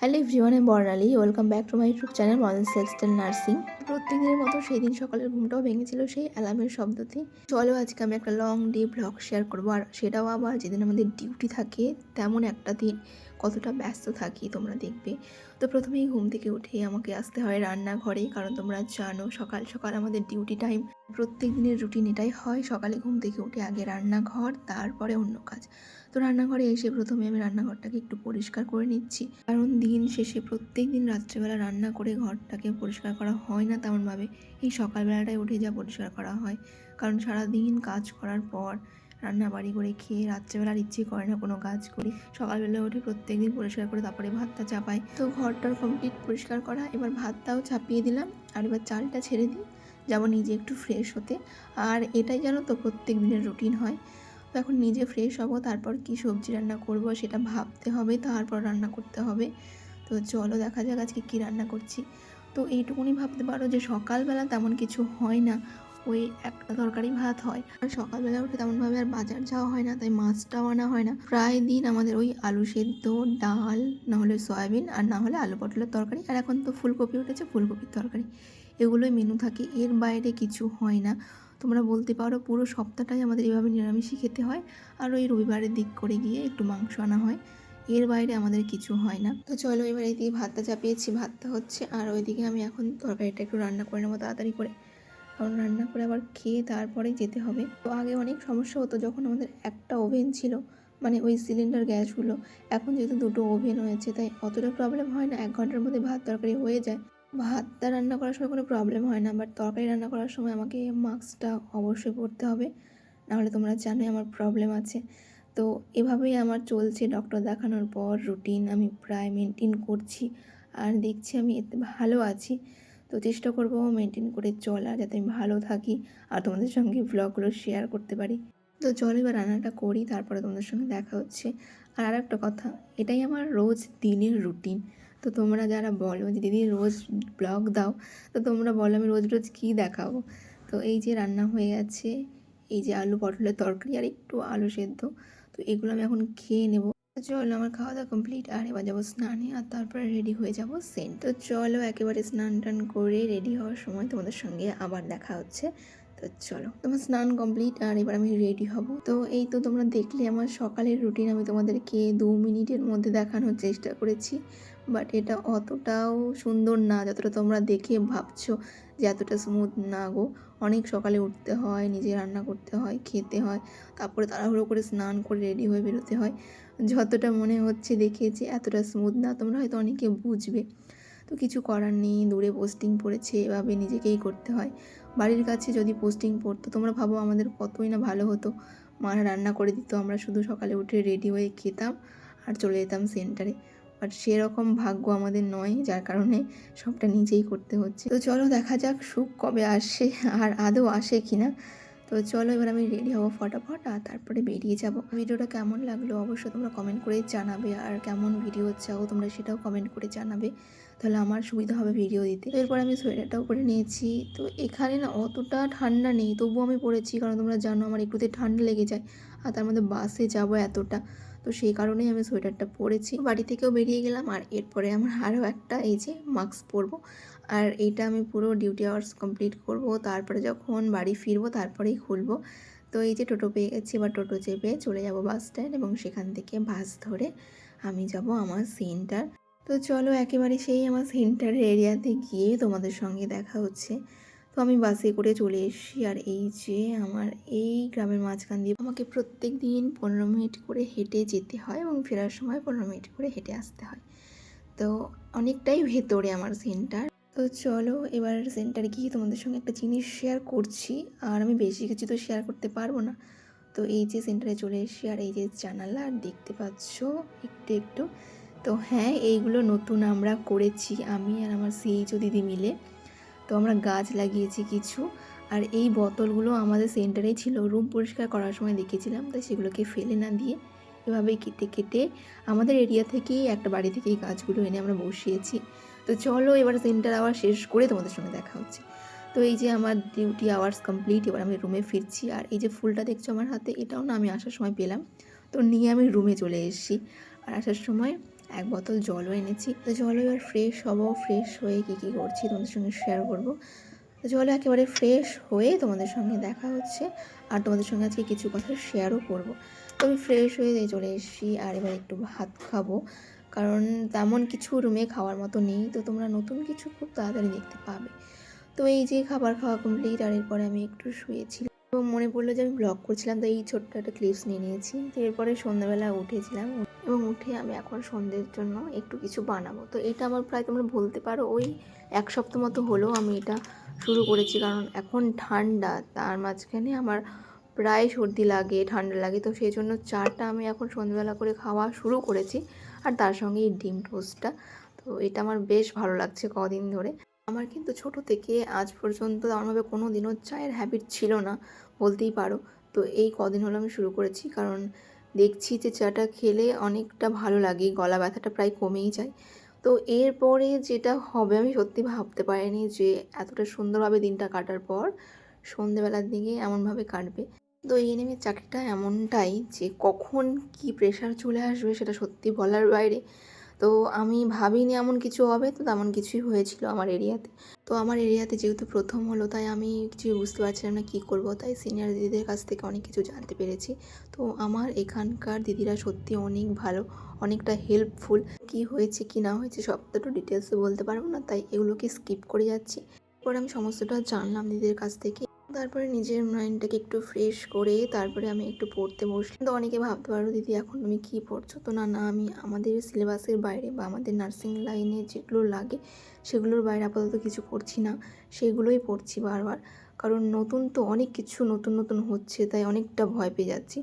Hello everyone Barnali. Welcome back to my YouTube channel modern সেক্সটাইল nursing. প্রত্যেক দিনের মতো সেই দিন সকালের ঘুমটাও ভেঙেছিল সেই অ্যালার্মের শব্দতে। চলো আজকে আমি একটা লং ডে ব্লগ শেয়ার করব, আর সেটাও আবার যেদিন আমাদের ডিউটি থাকে, তেমন একটা দিন কতটা ব্যস্ত থাকি তোমরা দেখবে। তো প্রথমেই ঘুম থেকে উঠে আমাকে আসতে হয় রান্নাঘরে, কারণ তোমরা জানো সকাল সকাল আমাদের ডিউটি টাইম প্রত্যেক দিনের রুটিন এটাই হয় সকালে ঘুম থেকে উঠে আগে রান্নাঘর, তারপরে অন্য কাজ। তো রান্নাঘরে এসে প্রথমে আমি রান্নাঘরটাকে একটু পরিষ্কার করে নিচ্ছি। কারণ দিন শেষে প্রত্যেক দিন রাত্রেবেলা রান্না করে ঘরটাকে পরিষ্কার করা হয় না তেমনভাবে। এই সকালবেলাটায় উঠে যা পরিষ্কার করা হয়। কারণ সারা দিন কাজ করার পর রান্না বাড়ি করে খেয়ে রাত্রেবেলার ইচ্ছে করে না কোনো কাজ করি। সকালবেলা উঠে প্রত্যেক দিন পরিষ্কার করে তারপরে ভাতটা চাপাই। তো ঘরটার কমপ্লিট পরিষ্কার করা, এবার ভাতটাও চাপিয়ে দিলাম। আর এবার চালটা ছেড়ে দিই। যাব নিজে একটু ফ্রেশ হতে। আর এটাই জানো তো প্রত্যেক দিনের রুটিন হয়। তো এখন নিজে ফ্রেশ হব, তারপর কি সবজি রান্না করব সেটা ভাবতে হবে, তারপর রান্না করতে হবে। তো চলো দেখা যাক আজকে কী রান্না করছি। তো এইটুকুনি ভাবতে পারো যে সকালবেলা তেমন কিছু হয় না, ওই একটা তরকারি ভাত হয়। আর সকালবেলা উঠে তেমনভাবে আর বাজার যাওয়া হয় না, তাই মাছটাও আনা হয় না। প্রায় দিন আমাদের ওই আলু সেদ্ধ, ডাল না হলে সয়াবিন আর না হলে আলু পটলের তরকারি, আর এখন তো ফুলকপি উঠেছে, ফুলকপির তরকারি। এগুলোই মেনু থাকে, এর বাইরে কিছু হয় না। তোমরা বলতে পারো পুরো সপ্তাহটাই আমাদের এভাবে নিরামিষই খেতে হয়। আর ওই রবিবারের দিক করে গিয়ে একটু মাংস আনা হয়। এর বাইরে আমাদের কিছু হয় না। তো চলো এবার এইদিকে ভাতটা চাপিয়েছি, ভাতটা হচ্ছে আর ওইদিকে আমি এখন তরকারিটা একটু রান্না করে নেব তাড়াতাড়ি করে। কারণ রান্না করে আবার খেয়ে তারপরে যেতে হবে। তো আগে অনেক সমস্যা হতো যখন আমাদের একটা ওভেন ছিল মানে ওই সিলিন্ডার গ্যাসগুলো। এখন যেহেতু দুটো ওভেন হয়েছে, তাই অতটা প্রবলেম হয় না। এক ঘণ্টার মধ্যে ভাত তরকারি হয়ে যায়। ভাতটা রান্না করার সময় কোনো প্রবলেম হয় না বাট তরকারি রান্না করার সময় আমাকে মাস্কটা অবশ্যই পরতে হবে। নাহলে তোমরা জানোই আমার প্রবলেম আছে। তো এভাবেই আমার চলছে ডক্টর দেখানোর পর রুটিন আমি প্রায় মেনটেন করছি। আর দেখছি আমি এতে ভালো আছি। তো চেষ্টা করব মেনটেন করে চলার যাতে আমি ভালো থাকি আর তোমাদের সঙ্গে ব্লগগুলো শেয়ার করতে পারি। তো চলো এবার রান্নাটা করি, তারপরে তোমাদের সঙ্গে দেখা হচ্ছে। আর আর একটা কথা, এটাই আমার রোজ দিনের রুটিন তো তোমরা যারা বলো যে, দিদি, রোজ ব্লগ দাও, তো তোমরা বলো আমি রোজ রোজ কী দেখাবো? তো এই যে রান্না হয়ে গেছে, এই যে আলু পটলের তরকারি আর একটু আলু সেদ্ধ, তো এগুলো আমি এখন খেয়ে নেব। চলো, আমার খাওয়া দাওয়া কমপ্লিট, আর এবার যাব স্নানে, আর তারপরে রেডি হয়ে যাব সেন্ট। তো চলো, একেবারে স্নান টান করে রেডি হওয়ার সময় তোমাদের সঙ্গে আবার দেখা হচ্ছে। তো চলো, তোমার স্নান কমপ্লিট, আর এবার আমি রেডি হব। তো এই তো তোমরা দেখলে, আমার সকালের রুটিন আমি তোমাদেরকে দু মিনিটের মধ্যে দেখানোর চেষ্টা করেছি। বাট এটা অতটাও সুন্দর না যতটা তোমরা দেখে ভাবছ যে এতটা স্মুথ না গো। অনেক সকালে উঠতে হয়, নিজে রান্না করতে হয়, খেতে হয়, তারপরে তাড়াহুড়ো করে স্নান করে রেডি হয়ে বেরোতে হয়। যতটা মনে হচ্ছে দেখে যে এতটা স্মুথ না, তোমরা হয়তো অনেকে বুঝবে। তো কিছু করার নেই, দূরে পোস্টিং পড়েছে, এভাবে নিজেকেই করতে হয়। বাড়ির কাছে যদি পোস্টিং পড়তো, তোমরা ভাবো আমাদের কতই না ভালো হতো। মারা রান্না করে দিত, আমরা শুধু সকালে উঠে রেডি হয়ে খেতাম আর চলে যেতাম সেন্টারে বাট সেরকম ভাগ্য আমাদের নয়, যার কারণে সবটা নিজেই করতে হচ্ছে। তো চলো দেখা যাক সুখ কবে আসে আর আদৌ আসে কি না তো চলো এবার আমি রেডি হব ফটাফট আর তারপরে বেরিয়ে যাব। ভিডিওটা কেমন লাগল অবশ্যই তোমরা কমেন্ট করে জানাবে আর কেমন ভিডিও চাও তোমরা সেটাও কমেন্ট করে জানাবে। তাহলে আমার সুবিধা হবে ভিডিও দিতে। এরপর আমি সোয়েটারটাও করে নিয়েছি। তো এখানে না অতটা ঠান্ডা নেই, তবুও আমি পরেছি, কারণ তোমরা জানো আমার একটুতে ঠান্ডা লেগে যায় আর তার মধ্যে বাসে যাব এতটা। তো সেই কারণেই আমি সোয়েটারটা পরেছি। বাড়ি থেকেও বেরিয়ে গেলাম আর এরপরে আমার আরও একটা এই যে মাস্ক পরবো। আর এইটা আমি পুরো ডিউটি আওয়ার্স কমপ্লিট করব, তারপরে যখন বাড়ি ফিরবো তারপরেই খুলবো। তো এই যে টোটো পেয়ে গেছি বা টোটো চেপে চলে যাব বাস স্ট্যান্ড এবং সেখান থেকে বাস ধরে আমি যাব আমার সেন্টার। তো চলো একেবারে সেই আমার সেন্টারের এরিয়াতে গিয়ে তোমাদের সঙ্গে দেখা হচ্ছে। তো আমি বাসে করে চলে এসেছি। আর এই যে আমার এই গ্রামের মাঝখান দিয়ে আমাকে প্রত্যেক দিন পনেরো মিনিট করে হেঁটে যেতে হয় এবং ফেরার সময় পনেরো মিনিট করে হেঁটে আসতে হয়। তো অনেকটাই ভেতরে আমার সেন্টার। তো চলো এবার সেন্টারে গিয়ে তোমাদের সঙ্গে একটা জিনিস শেয়ার করছি। আর আমি বেশি কিছু তো শেয়ার করতে পারব না। তো এই যে সেন্টারে চলে এসেছি আর এই যে জানালা দেখতে পাচ্ছ একটু একটু। তো হ্যাঁ এইগুলো নতুন আমরা করেছি আমি আর আমার সিএইচও দিদি মিলে। তো আমরা গাছ লাগিয়েছি কিছু, আর এই বোতলগুলো আমাদের সেন্টারেই ছিল রুম পরিষ্কার করার সময় দেখেছিলাম, তাই সেগুলোকে ফেলে না দিয়ে এভাবে কেটে কেটে আমাদের এরিয়া থেকেই একটা বাড়ি থেকেই গাছগুলো এনে আমরা বসিয়েছি। তো চলো এবার সেন্টার আওয়ার শেষ করে তোমাদের সঙ্গে দেখা হচ্ছে। তো এই যে আমার ডিউটি আওয়ার্স কমপ্লিট এবার আমি রুমে ফিরছি, আর এই যে ফুলটা দেখছ আমার হাতে, এটাও না আমি আসার সময় পেলাম। তো নিয়ে আমি রুমে চলে এসেছি। আর আসার সময় এক বোতল জলও এনেছি। তো জলও এবার ফ্রেশ হব ফ্রেশ হয়ে কী কী করছি তোমাদের সঙ্গে শেয়ার করব। তো জলে একেবারে ফ্রেশ হয়ে তোমাদের সঙ্গে দেখা হচ্ছে আর তোমাদের সঙ্গে আজকে কিছু কথা শেয়ারও করব। তো আমি ফ্রেশ হয়ে চলে এসেছি আর এবার একটু ভাত খাব। কারণ তেমন কিছু রুমে খাওয়ার মতো নেই, তো তোমরা নতুন কিছু খুব তাড়াতাড়ি দেখতে পাবে। তো এই যে খাবার খাওয়া কমপ্লিট আর এরপরে আমি একটু শুয়েছিলাম। এবং মনে পড়ল যে আমি ব্লগ করছিলাম, তো এই ছোট্ট একটা ক্লিপস নিয়ে নিয়েছি। তো এরপরে সন্ধ্যাবেলা উঠেছিলাম এবং উঠে আমি এখন সন্ধ্যের জন্য একটু কিছু বানাবো। তো এটা আমার প্রায় তোমরা বলতে পারো, ওই এক সপ্তাহ মতো হলো আমি এটা শুরু করেছি। কারণ এখন ঠান্ডা, তার মাঝখানে আমার প্রায় সর্দি লাগে, ঠান্ডা লাগে। তো সেই জন্য চাটা আমি এখন সন্ধ্যাবেলা করে খাওয়া শুরু করেছি। আর তার সঙ্গে এই ডিম টোস্টটা, তো এটা আমার বেশ ভালো লাগছে কদিন ধরে। আমার কিন্তু ছোট থেকে আজ পর্যন্ত তেমনভাবে কোনো দিনও চায়ের হ্যাবিট ছিল না, বলতেই পারো। তো এই কদিন হলো আমি শুরু করেছি। কারণ দেখছি যে চাটা খেলে অনেকটা ভালো লাগে, গলা ব্যথাটা প্রায় কমেই যায়। তো এরপরে যেটা হবে আমি সত্যি ভাবতে পারিনি যে এতটা সুন্দরভাবে দিনটা কাটার পর সন্ধেবেলার দিকে এমনভাবে কাটবে। তো এই নেমে চাকরিটা এমনটাই যে কখন কি প্রেশার চলে আসবে সেটা সত্যি বলার বাইরে। তো আমি ভাবিনি এমন কিছু হবে, তো তেমন কিছুই হয়েছিল আমার এরিয়াতে। তো আমার এরিয়াতে যেহেতু প্রথম হলো, তাই আমি কিছু বুঝতে পারছিলাম না কী করব, তাই সিনিয়র দিদিদের কাছ থেকে অনেক কিছু জানতে পেরেছি। তো আমার এখানকার দিদিরা সত্যি অনেক ভালো, অনেকটা হেল্পফুল কি হয়েছে, কি না হয়েছে সবটা তো ডিটেলসে বলতে পারব না, তাই এগুলোকে স্কিপ করে যাচ্ছি। এরপর আমি সমস্তটা জানলাম দিদিদের কাছ থেকে। তারপরে নিজের মাইন্ডটাকে একটু ফ্রেশ করে তারপরে আমি একটু পড়তে বসলাম। তো অনেকে ভাবতে পারো, দিদি, এখন তুমি কী পড়ছো? তো না না, আমি আমাদের সিলেবাসের বাইরে বা আমাদের নার্সিং লাইনে যেগুলো লাগে, সেগুলোর বাইরে আপাতত কিছু পড়ছি না। সেগুলোই পড়ছি বারবার। কারণ নতুন তো অনেক কিছু নতুন নতুন হচ্ছে, তাই অনেকটা ভয় পেয়ে যাচ্ছি।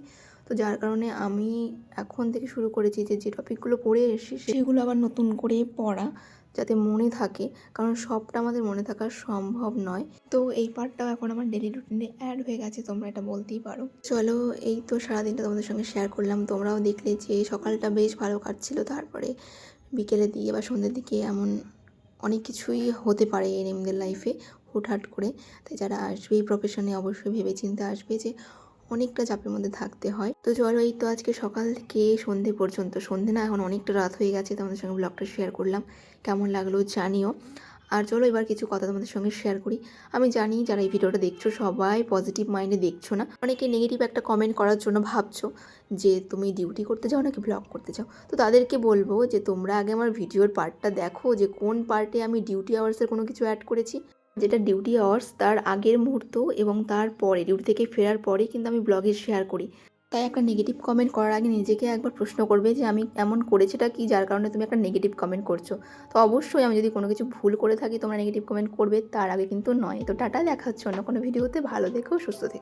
তো যার কারণে আমি এখন থেকে শুরু করেছি যে যে টপিকগুলো পড়ে এসেছি, সেগুলো আবার নতুন করে পড়া। যাতে মনে থাকে, কারণ সবটা আমাদের মনে থাকা সম্ভব নয়। তো এই পার্টটাও এখন আমার ডেলি রুটিনে অ্যাড হয়ে গেছে, তোমরা এটা বলতেই পারো। চলো, এই তো সারাদিনটা তোমাদের সঙ্গে শেয়ার করলাম। তোমরাও দেখলে যে সকালটা বেশ ভালো কাটছিল, তারপরে বিকেলের দিকে বা সন্ধ্যের দিকে এমন অনেক কিছুই হতে পারে এনএমদের লাইফে হুটহাট করে। তাই যারা আসবে এই প্রফেশনে অবশ্যই ভেবে চিন্তে আসবে যে অনেকটা চাপের মধ্যে থাকতে হয়। তো চলো এই তো আজকে সকাল থেকে সন্ধে পর্যন্ত। সন্ধে না, এখন অনেকটা রাত হয়ে গেছে, তোমাদের সঙ্গে ব্লগটা শেয়ার করলাম। কেমন লাগল জানিও। আর চলো এবার কিছু কথা তোমাদের সঙ্গে শেয়ার করি। আমি জানি যারা এই ভিডিওটা দেখছ, সবাই পজিটিভ মাইন্ডে দেখছ না। অনেকে নেগেটিভ একটা কমেন্ট করার জন্য ভাবছ যে, তুমি ডিউটি করতে যাও নাকি ব্লগ করতে চাও তো তাদেরকে বলব যে, তোমরা আগে আমার ভিডিওর পার্টটা দেখো যে, কোন পার্টে আমি ডিউটি আওয়ার্সের কোনো কিছু অ্যাড করেছি? যেটা ডিউটি আওয়ার্স তার আগের মুহূর্ত এবং তার পরে ডিউটি থেকে ফেরার পরে কিন্তু আমি ব্লগে শেয়ার করি। তাই একটা নেগেটিভ কমেন্ট করার আগে নিজেকে একবার প্রশ্ন করবে যে আমি এমন করেছিটা কি যার কারণে তুমি একটা নেগেটিভ কমেন্ট করছ? তো অবশ্যই আমি যদি কোনো কিছু ভুল করে থাকি তোমরা নেগেটিভ কমেন্ট করবে, তার আগে কিন্তু নয়। তো টাটা দেখাচ্ছ অন্য কোনো ভিডিওতে ভালো দেখো সুস্থ থেকো।